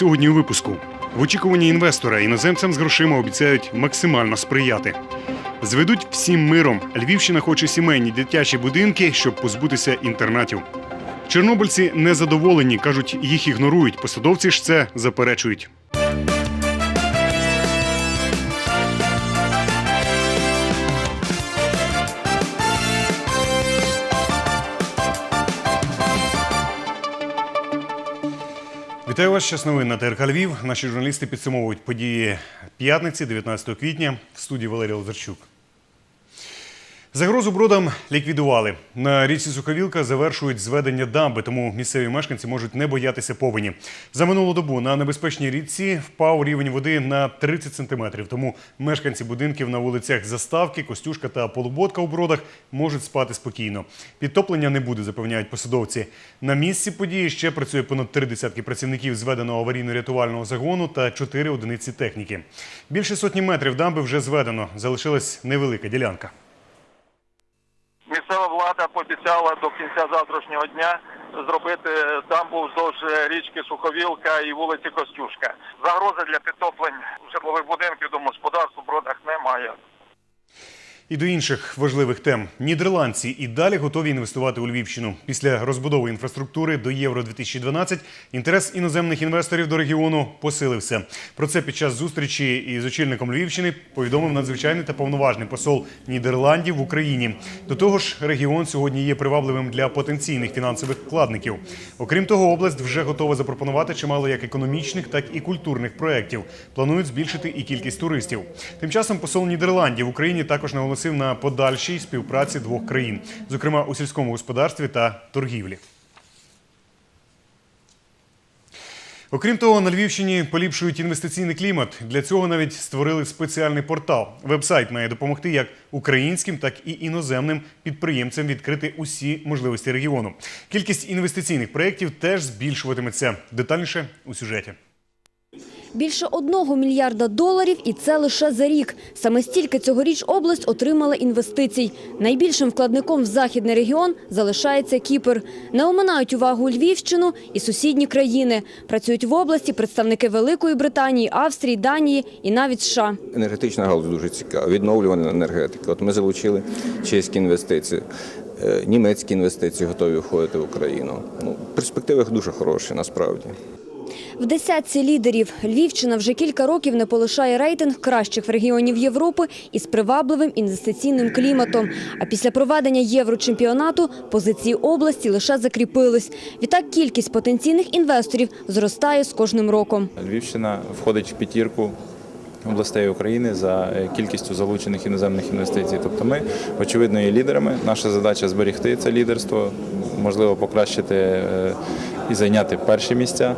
сьогодні у випуску. В очікуванні інвестора іноземцям з грошима обіцяють максимально сприяти. Зведуть всім миром. Львівщина хоче сімейні дитячі будинки, щоб позбутися інтернатів. Чорнобильці незадоволені, кажуть, їх ігнорують. Посадовці ж це заперечують. Вітаю вас. Час новин на ТРК Львів. Наші журналісти підсумовують події п'ятниці, 19 квітня. В студії Валерій Лазарчук. Загрозу бродам ліквідували. На річці Суховілка завершують зведення дамби, тому місцеві мешканці можуть не боятися повені. За минулу добу на небезпечній річці впав рівень води на 30 сантиметрів. Тому мешканці будинків на вулицях Заставки, Костюшка та Полуботка у бродах можуть спати спокійно. Підтоплення не буде, запевняють посадовці. На місці події ще працює понад три десятки працівників зведеного аварійно-рятувального загону та чотири одиниці техніки. Більше сотні метрів дамби вже зведено. Залишилась невелика ділянка. Місцева влада пообіцяла до кінця завтрашнього дня зробити дамбу вздовж річки Суховілка і вулиці Костюшка. Загрози для підтоплень житлових будинків домогосподарств у бродах немає. І до інших важливих тем нідерландці і далі готові інвестувати у Львівщину. Після розбудови інфраструктури до Євро 2012 інтерес іноземних інвесторів до регіону посилився. Про це під час зустрічі із очільником Львівщини повідомив надзвичайний та повноважний посол Нідерландів в Україні. До того ж, регіон сьогодні є привабливим для потенційних фінансових вкладників. Окрім того, область вже готова запропонувати чимало як економічних, так і культурних проєктів. Планують збільшити і кількість туристів. Тим часом посол Нідерландів в Україні також наголосив на подальшій співпраці двох країн, зокрема у сільському господарстві та торгівлі. Окрім того, на Львівщині поліпшують інвестиційний клімат. Для цього навіть створили спеціальний портал. Вебсайт має допомогти як українським, так і іноземним підприємцям відкрити усі можливості регіону. Кількість інвестиційних проєктів теж збільшуватиметься. Детальніше у сюжеті. Більше одного мільярда доларів і це лише за рік. Саме стільки цьогоріч область отримала інвестицій. Найбільшим вкладником в західний регіон залишається Кіпр. Не оминають увагу Львівщину і сусідні країни. Працюють в області представники Великої Британії, Австрії, Данії і навіть США. Енергетична галузь дуже цікава, відновлювана енергетика. От ми залучили чеські інвестиції, е, німецькі інвестиції готові входити в Україну. Ну, перспективи дуже хороші насправді. В десятці лідерів Львівщина вже кілька років не полишає рейтинг кращих регіонів Європи із привабливим інвестиційним кліматом. А після проведення єврочемпіонату позиції області лише закріпились. Відтак кількість потенційних інвесторів зростає з кожним роком. Львівщина входить в п'ятірку областей України за е, кількістю залучених іноземних інвестицій. Тобто ми, очевидно, є лідерами. Наша задача зберегти це лідерство, можливо, покращити е, і зайняти перші місця.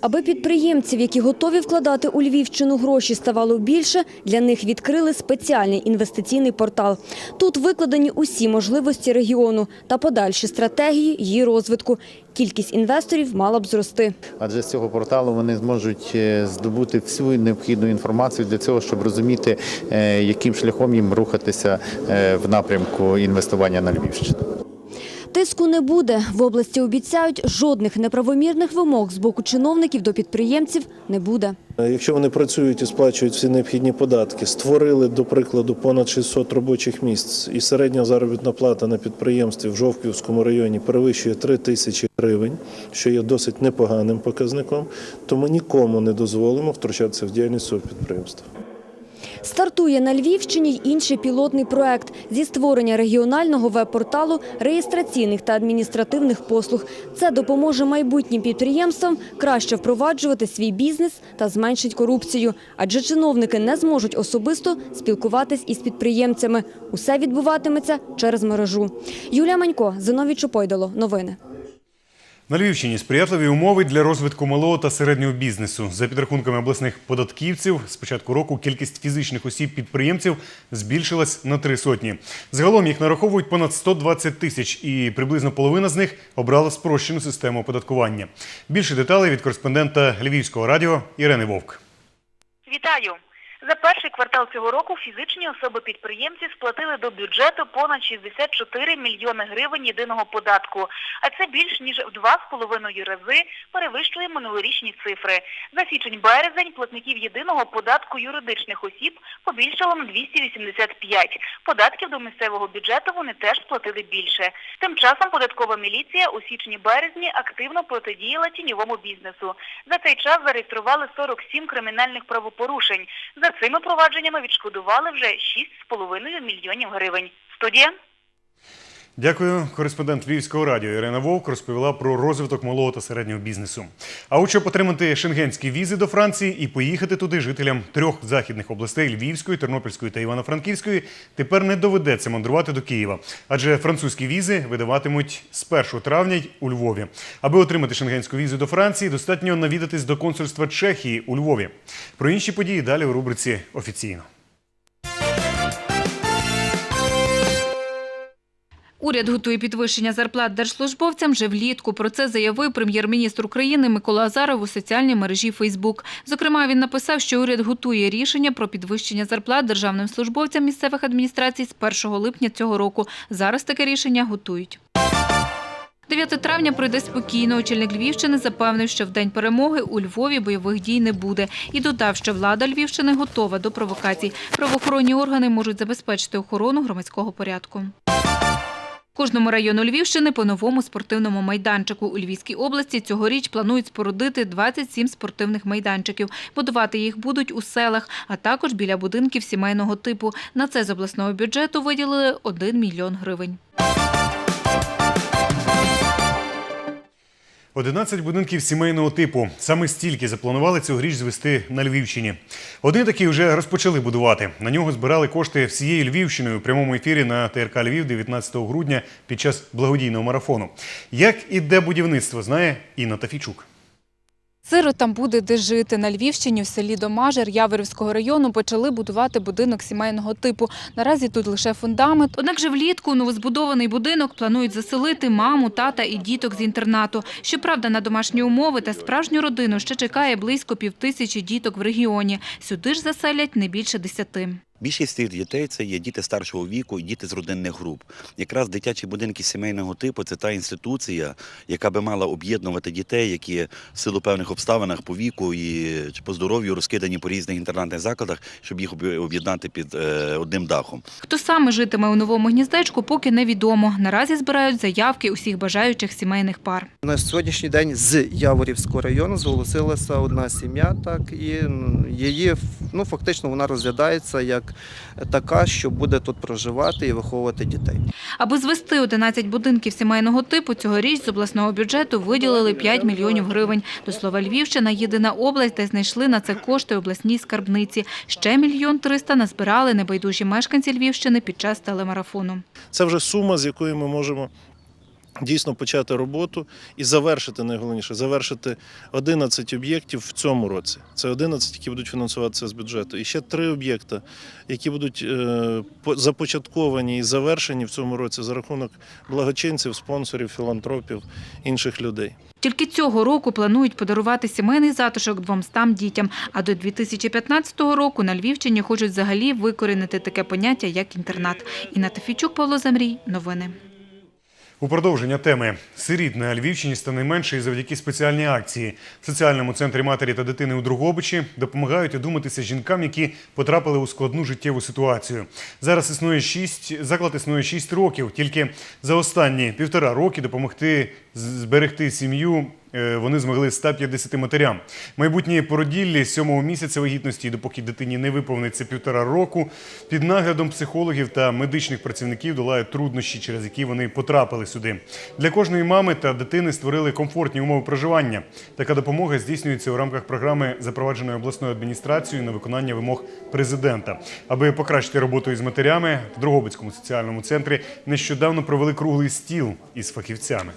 Аби підприємців, які готові вкладати у Львівщину гроші, ставало більше, для них відкрили спеціальний інвестиційний портал. Тут викладені усі можливості регіону та подальші стратегії її розвитку. Кількість інвесторів мала б зрости. Адже з цього порталу вони зможуть е, здобути всю необхідну інформацію для цього, щоб розуміти, е, яким шляхом їм рухатися е, в напрямку інвестування на Львівщину. Тиску не буде. В області обіцяють, жодних неправомірних вимог з боку чиновників до підприємців не буде. Якщо вони працюють і сплачують всі необхідні податки, створили, до прикладу, понад 600 робочих місць, і середня заробітна плата на підприємстві в Жовківському районі перевищує 3 тисячі гривень, що є досить непоганим показником, то ми нікому не дозволимо втручатися в діяльність цього підприємства. Стартує на Львівщині й інший пілотний проект зі створення регіонального веб-порталу реєстраційних та адміністративних послуг. Це допоможе майбутнім підприємствам краще впроваджувати свій бізнес та зменшить корупцію, адже чиновники не зможуть особисто спілкуватись із підприємцями. Усе відбуватиметься через мережу. Юлія Манько, Зиновій Чопойдало. Новини. На Львівщині сприятливі умови для розвитку малого та середнього бізнесу. За підрахунками обласних податківців, з початку року кількість фізичних осіб-підприємців збільшилась на три сотні. Загалом їх нараховують понад 120 тисяч, і приблизно половина з них обрала спрощену систему оподаткування. Більше деталей від кореспондента Львівського радіо Ірени Вовк. Вітаю! За перший квартал цього року фізичні особи-підприємці сплатили до бюджету понад 64 мільйони гривень єдиного податку, а це більш ніж в два з половиною рази перевищує минулорічні цифри. За січень-березень платників єдиного податку юридичних осіб побільшало на 285. Податків до місцевого бюджету вони теж сплатили більше. Тим часом податкова міліція у січні-березні активно протидіяла тіньовому бізнесу. За цей час зареєстрували 47 кримінальних правопорушень. За цими провадженнями відшкодували вже 6,5 мільйонів гривень. Студія. Дякую. Кореспондент Львівського радіо Ірина Вовк розповіла про розвиток малого та середнього бізнесу. А от щоб отримати шенгенські візи до Франції і поїхати туди жителям трьох західних областей Львівської, Тернопільської та Івано-Франківської, тепер не доведеться мандрувати до Києва, адже французькі візи видаватимуть з 1 травня у Львові. Аби отримати шенгенську візу до Франції, достатньо навідатись до консульства Чехії у Львові. Про інші події далі у рубриці офіційно. Уряд готує підвищення зарплат держслужбовцям вже влітку. Про це заявив прем'єр-міністр України Микола Азаров у соціальній мережі Фейсбук. Зокрема, він написав, що уряд готує рішення про підвищення зарплат державним службовцям місцевих адміністрацій з 1 липня цього року. Зараз таке рішення готують. 9 травня пройде спокійно. Очільник Львівщини запевнив, що в день перемоги у Львові бойових дій не буде. І додав, що влада Львівщини готова до провокацій. Правоохоронні органи можуть забезпечити охорону громадського порядку. Кожному району Львівщини по новому спортивному майданчику. У Львівській області цьогоріч планують спорудити 27 спортивних майданчиків. Будувати їх будуть у селах, а також біля будинків сімейного типу. На це з обласного бюджету виділили 1 мільйон гривень. 11 будинків сімейного типу. Саме стільки запланували цьогоріч звести на Львівщині. Один такий вже розпочали будувати. На нього збирали кошти всією Львівщиною у прямому ефірі на ТРК Львів 19 грудня під час благодійного марафону. Як іде будівництво, знає Інна Тафійчук. Сиротам буде де жити. На Львівщині в селі Домажер Яворівського району почали будувати будинок сімейного типу. Наразі тут лише фундамент. Однак же влітку новозбудований будинок планують заселити маму, тата і діток з інтернату. Щоправда, на домашні умови та справжню родину ще чекає близько півтисячі діток в регіоні. Сюди ж заселять не більше десяти. Більшість цих дітей це є діти старшого віку і діти з родинних груп. Якраз дитячі будинки сімейного типу це та інституція, яка би мала об'єднувати дітей, які в силу певних обставинах по віку і чи по здоров'ю розкидані по різних інтернатних закладах, щоб їх об'єднати під е, одним дахом. Хто саме житиме у новому гніздечку, поки невідомо. Наразі збирають заявки усіх бажаючих сімейних пар. На сьогоднішній день з Яворівського району зголосилася одна сім'я, так і її ну фактично вона розглядається як така, що буде тут проживати і виховувати дітей. Аби звести 11 будинків сімейного типу, цьогоріч з обласного бюджету виділили 5 мільйонів гривень. До слова, Львівщина – єдина область, де знайшли на це кошти обласній скарбниці. Ще мільйон триста назбирали небайдужі мешканці Львівщини під час телемарафону. Це вже сума, з якою ми можемо дійсно почати роботу і завершити найголовніше завершити 11 об'єктів в цьому році. Це 11, які будуть фінансуватися з бюджету. І ще три об'єкти, які будуть е, започатковані і завершені в цьому році за рахунок благочинців, спонсорів, філантропів, інших людей. Тільки цього року планують подарувати сімейний затишок 200 дітям, а до 2015 року на Львівщині хочуть взагалі викорінити таке поняття, як інтернат. Інна Тафійчук, Павло Замрій. Новини. У продовження теми сиріт на Львівщині стане менше і завдяки спеціальній акції. В соціальному центрі матері та дитини у Другобичі допомагають одуматися жінкам, які потрапили у складну життєву ситуацію. Зараз існує шість заклад існує шість років. Тільки за останні півтора роки допомогти зберегти сім'ю. е, Вони змогли 150 матерям. Майбутні породіллі сьомого місяця вагітності, допоки дитині не виповниться півтора року, під наглядом психологів та медичних працівників долають труднощі, через які вони потрапили сюди. Для кожної мами та дитини створили комфортні умови проживання. Така допомога здійснюється у рамках програми, запровадженої обласною адміністрацією на виконання вимог президента. Аби покращити роботу із матерями, в Дрогобицькому соціальному центрі нещодавно провели круглий стіл із фахівцями.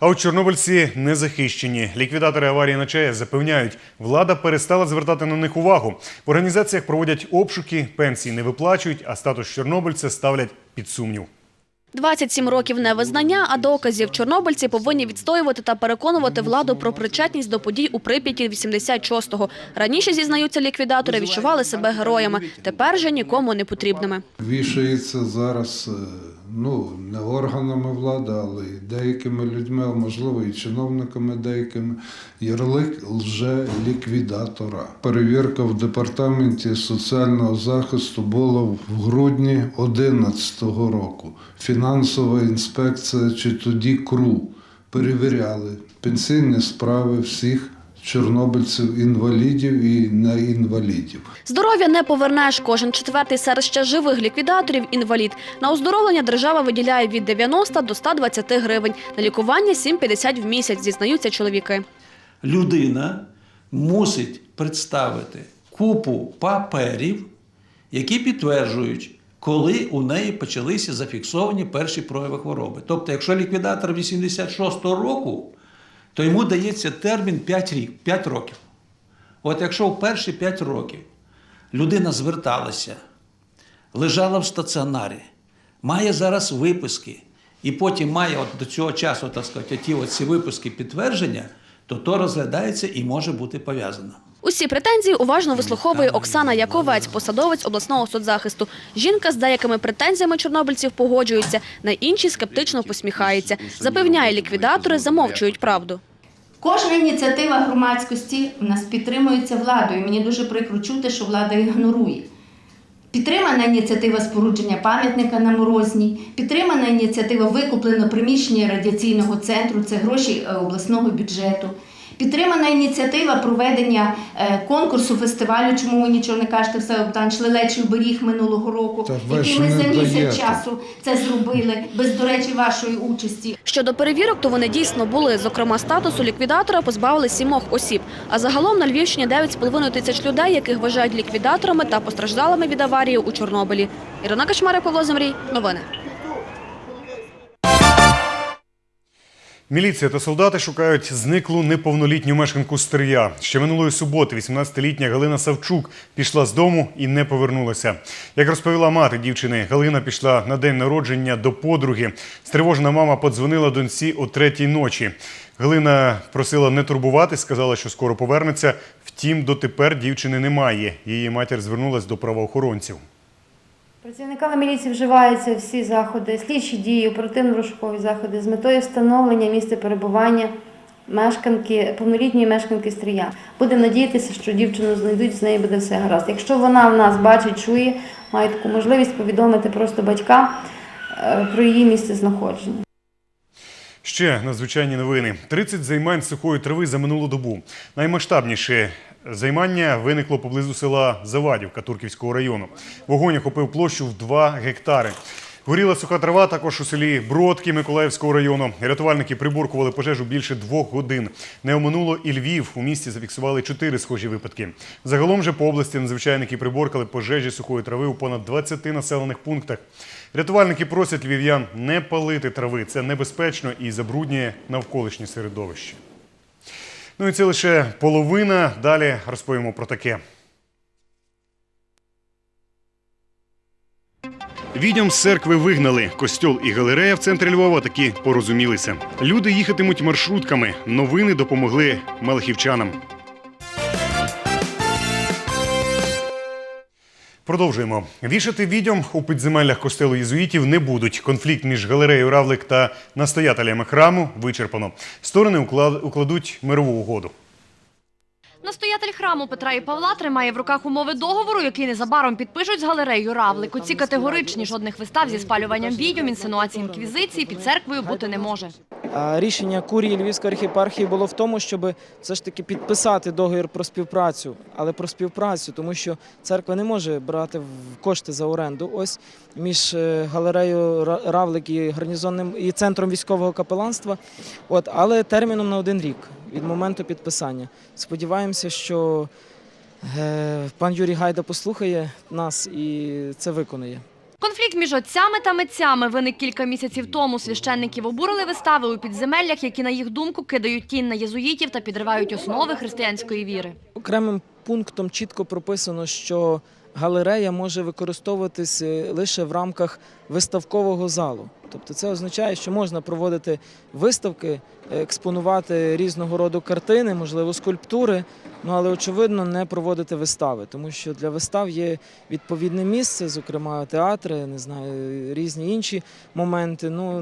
А от чорнобильці не захищені. Ліквідатори аварії на ЧАЕС запевняють, влада перестала звертати на них увагу. В організаціях проводять обшуки, пенсії не виплачують, а статус чорнобильця ставлять під сумнів. 27 років невизнання, а доказів чорнобильці повинні відстоювати та переконувати владу про причетність до подій у Прип'яті 86-го. Раніше, зізнаються ліквідатори, відчували себе героями. Тепер же нікому не потрібними. Вішається зараз е, ну, не органами влади, але й деякими людьми, а можливо і чиновниками деякими, ярлик лже-ліквідатора. Перевірка в департаменті соціального захисту була в грудні 2011 року. Фінансова інспекція чи тоді КРУ перевіряли пенсійні справи всіх чорнобильців, інвалідів і неінвалідів. Здоров'я не повернеш. Кожен четвертий серед ще живих ліквідаторів – інвалід. На оздоровлення держава виділяє від 90 до 120 гривень. На лікування – 7,50 в місяць, зізнаються чоловіки. людина мусить представити купу паперів, які підтверджують, коли у неї почалися зафіксовані перші прояви хвороби. Тобто, якщо ліквідатор 86-го року, то йому дається термін 5, рік, 5 років. От якщо в перші 5 років людина зверталася, лежала в стаціонарі, має зараз виписки, і потім має от до цього часу, так сказати, ті оці виписки підтвердження, то то розглядається і може бути пов'язано. Усі претензії уважно вислуховує Оксана Яковець, посадовець обласного соцзахисту. Жінка з деякими претензіями чорнобильців погоджується, на інші скептично посміхається. Запевняє, ліквідатори замовчують правду. Кожна ініціатива громадськості у нас підтримується владою. Мені дуже прикро чути, що влада ігнорує. Підтримана ініціатива спорудження пам'ятника на Морозній, підтримана ініціатива викуплено приміщення радіаційного центру, це гроші е, обласного бюджету. Підтримана ініціатива проведення е, конкурсу фестивалю, чому ви нічого не кажете, все Богдан Шлелечий беріг минулого року, який ми за місяць даєте. часу це зробили, без, до речі, вашої участі. Щодо перевірок, то вони дійсно були. Зокрема, статусу ліквідатора позбавили сімох осіб. А загалом на Львівщині 9,5 тисяч людей, яких вважають ліквідаторами та постраждалими від аварії у Чорнобилі. Ірина Качмарик, Павло Земрій. Новини. Міліція та солдати шукають зниклу неповнолітню мешканку Стрия. Ще минулої суботи 18-літня Галина Савчук пішла з дому і не повернулася. Як розповіла мати дівчини, Галина пішла на день народження до подруги. Стривожена мама подзвонила доньці о третій ночі. Галина просила не турбувати, сказала, що скоро повернеться. Втім, дотепер дівчини немає. Її матір звернулась до правоохоронців. Працівниками міліції вживаються всі заходи, слідчі дії, оперативно-розшукові заходи з метою встановлення місця перебування мешканки, повнолітньої мешканки Стрия. Будемо надіятися, що дівчину знайдуть, з нею буде все гаразд. Якщо вона в нас бачить, чує, має таку можливість повідомити просто батькам е, про її місце знаходження. Ще надзвичайні новини. 30 займань сухої трави за минулу добу. Наймасштабніше займання виникло поблизу села Завадівка Турківського району. Вогонь охопив площу в 2 гектари. Горіла суха трава також у селі Бродки Миколаївського району. Рятувальники приборкували пожежу більше двох годин. Не оминуло і Львів. У місті зафіксували чотири схожі випадки. Загалом же по області надзвичайники приборкали пожежі сухої трави у понад 20 населених пунктах. Рятувальники просять львів'ян не палити трави. Це небезпечно і забруднює навколишнє середовище. Ну і це лише половина. Далі розповімо про таке. Відьом з церкви вигнали. Костьол і галерея в центрі Львова таки порозумілися. Люди їхатимуть маршрутками. Новини допомогли малахівчанам. Продовжуємо. Вішати відьом у підземеллях костелу єзуїтів не будуть. Конфлікт між галереєю Равлик та настоятелями храму вичерпано. Сторони укладуть мирову угоду. Настоятель храму Петра і Павла тримає в руках умови договору, який незабаром підпишуть з галереєю Равлику. Ці категоричні жодних вистав зі спалюванням відьом, інсинуацій інквізиції під церквою бути не може. Рішення курії Львівської архіпархії було в тому, щоб все ж таки підписати договір про співпрацю, але про співпрацю, тому що церква не може брати кошти за оренду. Ось між е, галереєю Ра- Равлик і гарнізонним і центром військового капеланства. От, але терміном на один рік від моменту підписання. Сподіваємося, що е, пан Юрій Гайда послухає нас і це виконає. Конфлікт між отцями та митцями виник кілька місяців тому. Священників обурили вистави у підземеллях, які, на їх думку, кидають тінь на єзуїтів та підривають основи християнської віри. Окремим пунктом чітко прописано, що галерея може використовуватись е, лише в рамках виставкового залу. Тобто це означає, що можна проводити виставки, експонувати різного роду картини, можливо, скульптури, ну але очевидно не проводити вистави, тому що для вистав є відповідне місце, зокрема театри, не знаю, різні інші моменти. Ну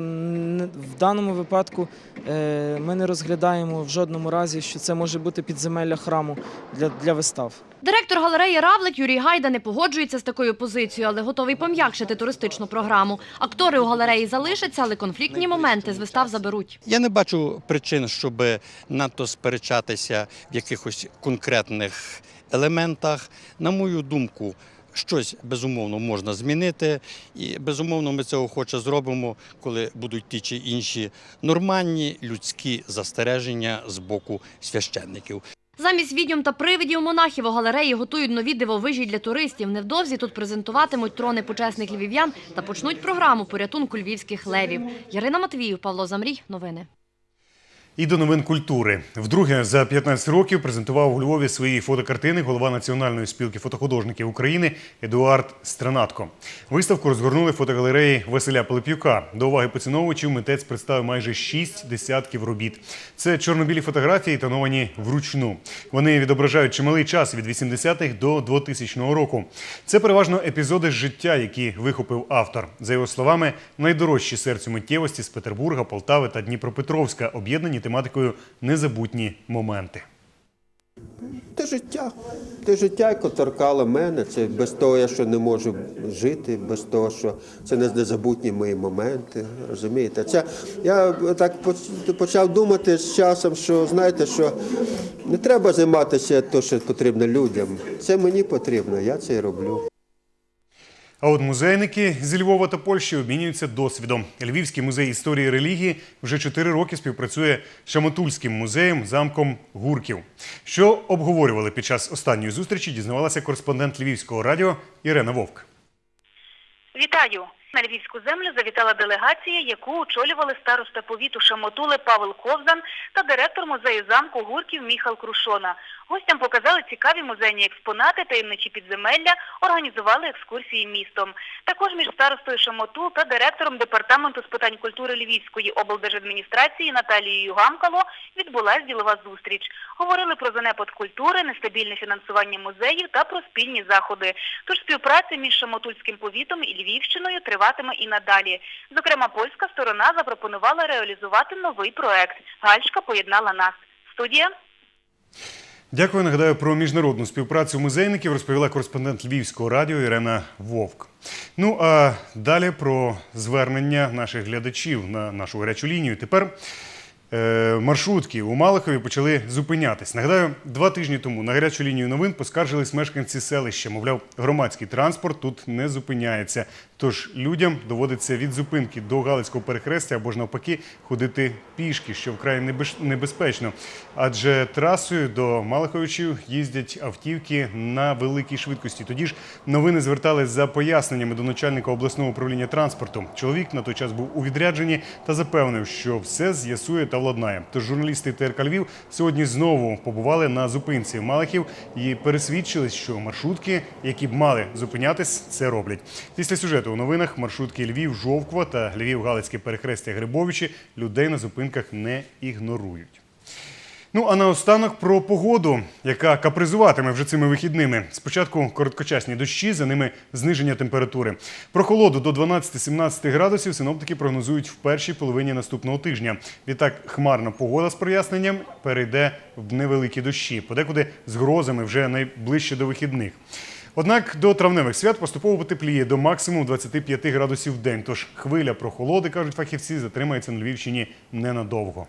в даному випадку е, ми не розглядаємо в жодному разі, що це може бути підземелля храму для, для вистав. Директор галереї Равлик Юрій Гайда не погоджується з такою позицією, але готовий пом'якшити туристичну програму. Актори у галереї залишаться, але конфліктні моменти з вистав заберуть. Я не бачу причин, щоб надто сперечатися в якихось конкретних елементах. На мою думку, щось безумовно можна змінити, і безумовно ми це охоче зробимо, коли будуть ті чи інші нормальні людські застереження з боку священників. Замість відьом та привидів монахів у галереї готують нові дивовижі для туристів. Невдовзі тут презентуватимуть трони почесних львів'ян та почнуть програму порятунку львівських левів. Ярина Матвіїв, Павло Замрій. Новини. І до новин культури. Вдруге за 15 років презентував у Львові свої фотокартини голова Національної спілки фотохудожників України Едуард Странатко. Виставку розгорнули фотогалереї Василя Пилип'юка. До уваги поціновувачів митець представив майже шість десятків робіт. Це чорнобілі фотографії, тоновані вручну. Вони відображають чималий час від 80-х до 2000 року. Це переважно епізоди з життя, які вихопив автор. За його словами, найдорожчі серцю миттєвості з Петербурга, Полтави та Дніпропетровська об'єднані тематикою незабутні моменти. Те життя. Те життя, яке торкало мене. Це без того, що не можу жити, без того, що це не незабутні мої моменти. Розумієте? Це я так почав думати з часом, що знаєте, що не треба займатися те, що потрібно людям. Це мені потрібно, я це і роблю. А от музейники зі Львова та Польщі обмінюються досвідом. Львівський музей історії і релігії вже чотири роки співпрацює з Шаматульським музеєм замком Гурків. Що обговорювали під час останньої зустрічі, дізнавалася кореспондент Львівського радіо Ірена Вовк. Вітаю! На львівську землю завітала делегація, яку очолювали староста повіту Шамотули Павел Ковзан та директор музею замку Гурків Міхал Крушона. Гостям показали цікаві музейні експонати, таємничі підземелля, організували екскурсії містом. Також між старостою Шамотул та директором департаменту з питань культури Львівської облдержадміністрації Наталією Гамкало відбулась ділова зустріч. Говорили про занепад культури, нестабільне фінансування музеїв та про спільні заходи. Тож співпраця між Шамотульським повітом і Львівщиною триватиме і надалі. Зокрема, польська сторона запропонувала реалізувати новий проект. Гальшка поєднала нас. Студія. Дякую. Нагадаю про міжнародну співпрацю музейників розповіла кореспондент Львівського радіо Ірена Вовк. Ну а далі про звернення наших глядачів на нашу гарячу лінію. Тепер е, маршрутки у Малихові почали зупинятись. Нагадаю, два тижні тому на гарячу лінію новин поскаржились мешканці селища. Мовляв, громадський транспорт тут не зупиняється. Тож людям доводиться від зупинки до Галицького перехрестя або ж навпаки ходити пішки, що вкрай небезпечно. Адже трасою до Малиховичів їздять автівки на великій швидкості. Тоді ж новини звертались за поясненнями до начальника обласного управління транспорту. Чоловік на той час був у відрядженні та запевнив, що все з'ясує та владнає. Тож журналісти ТРК Львів сьогодні знову побували на зупинці Малихів і пересвідчились, що маршрутки, які б мали зупинятись, це роблять. Після сюжету у новинах маршрутки Львів, Жовква та Львів Галицьке перехрестя Грибовичі людей на зупинках не ігнорують. Ну а наостанок про погоду, яка капризуватиме вже цими вихідними. Спочатку короткочасні дощі, за ними зниження температури. Прохолоду до 12-17 градусів синоптики прогнозують в першій половині наступного тижня. Відтак хмарна погода з проясненням перейде в невеликі дощі, подекуди з грозами вже найближче до вихідних. Однак до травневих свят поступово потепліє до максимуму 25 градусів в день. Тож хвиля прохолоди, кажуть фахівці, затримається на Львівщині ненадовго.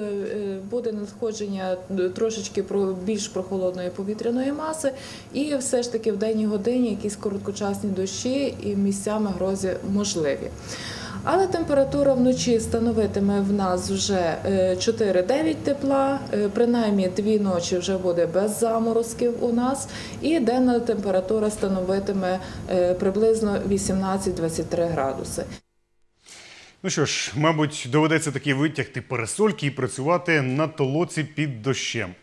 Е, е, Буде надходження е, трошечки більш прохолодної повітряної маси, і все ж таки в денній годині якісь короткочасні дощі і місцями грози можливі. Але температура вночі становитиме в нас вже е, 4-9 тепла, е, принаймні дві ночі вже буде без заморозків у нас, і денна температура становитиме е, приблизно 18-23 градуси. Ну що ж, мабуть, доведеться таки витягти парасольки і працювати на толоці під дощем.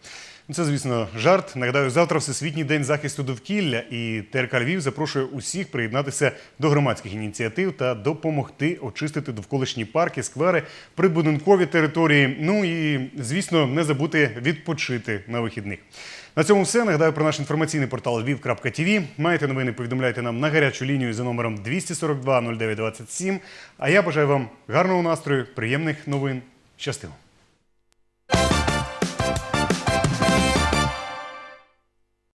Ну, Це, звісно, жарт. Нагадаю, завтра Всесвітній день захисту довкілля, і ТРК Львів запрошує усіх приєднатися до громадських ініціатив та допомогти очистити довколишні парки, сквери, прибудинкові території. Ну і, звісно, не забути відпочити на вихідних. На цьому все. Нагадаю про наш інформаційний портал lviv.tv. Маєте новини, повідомляйте нам на гарячу лінію за номером 242 0927. А я бажаю вам гарного настрою, приємних новин. Щастиво!